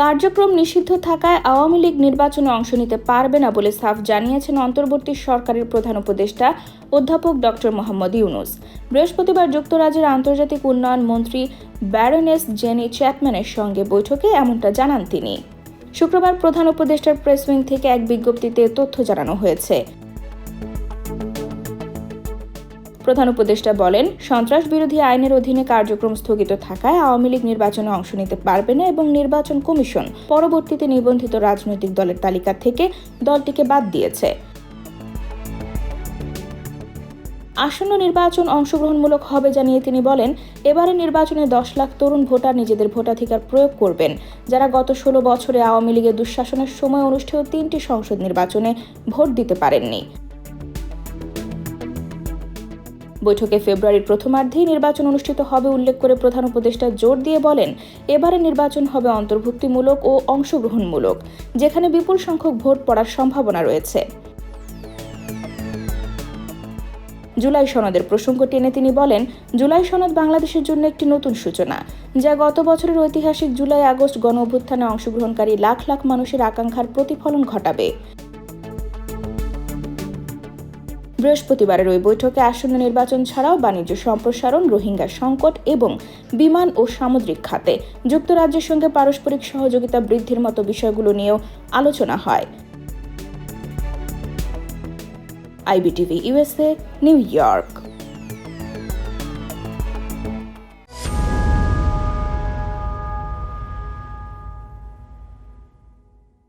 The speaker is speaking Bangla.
কার্যক্রম নিষিদ্ধ থাকায় আওয়ামী লীগ নির্বাচনে অংশ নিতে পারবে না বলে সাফ জানিয়েছেন অন্তর্বর্তী সরকারের প্রধান উপদেষ্টা অধ্যাপক ডক্টর মোহাম্মদ ইউনুস। বৃহস্পতিবার যুক্তরাজ্যের আন্তর্জাতিক উন্নয়ন মন্ত্রী ব্যারনেস জেনি চ্যাপম্যানের সঙ্গে বৈঠকে এমনটা জানান তিনি। শুক্রবার প্রধান উপদেষ্টার প্রেস উইং থেকে এক বিজ্ঞপ্তিতে তথ্য জানানো হয়েছে। প্রধান উপদেষ্টা বলেন, সন্ত্রাস বিরোধী আইনের অধীনে কার্যক্রম স্থগিত থাকায় আওয়ামী লীগ নির্বাচনে অংশ নিতে পারবে না এবং নির্বাচন কমিশন পরবর্তীতে নিবন্ধিত রাজনৈতিক দলের তালিকা থেকে দলটিকে বাদ দিয়েছে। আসন্ন নির্বাচন অংশগ্রহণমূলক হবে জানিয়ে তিনি বলেন, এবারে নির্বাচনে দশ লাখ তরুণ ভোটার নিজেদের ভোটাধিকার প্রয়োগ করবেন, যারা গত ষোলো বছরে আওয়ামী লীগের দুঃশাসনের সময় অনুষ্ঠেয় তিনটি সংসদ নির্বাচনে ভোট দিতে পারেননি। বৈঠকে ফেব্রুয়ারির প্রথমার্ধেই নির্বাচন অনুষ্ঠিত হবে উল্লেখ করে প্রধান উপদেষ্টা জোর দিয়ে বলেন এবারে নির্বাচন হবে অন্তর্ভুক্তিমূলক ও অংশগ্রহণমূলক, যেখানে বিপুল সংখ্যক ভোট পড়ার সম্ভাবনা রয়েছে। জুলাই সনদের প্রসঙ্গ টেনে তিনি বলেন, জুলাই সনদ বাংলাদেশের জন্য একটি নতুন সূচনা, যা গত বছরের ঐতিহাসিক জুলাই আগস্ট গণ অভ্যুত্থানে অংশগ্রহণকারী লাখ লাখ মানুষের আকাঙ্ক্ষার প্রতিফলন ঘটাবে। বৃহস্পতিবারের ওই বৈঠকে আসন্ন নির্বাচন ছাড়াও বাণিজ্য সম্প্রসারণ, রোহিঙ্গা সংকট এবং বিমান ও সামুদ্রিক খাতে যুক্তরাজ্যের সঙ্গে পারস্পরিক সহযোগিতা বৃদ্ধির মতো বিষয়গুলো নিয়েও আলোচনা হয়। IBTV USA New York.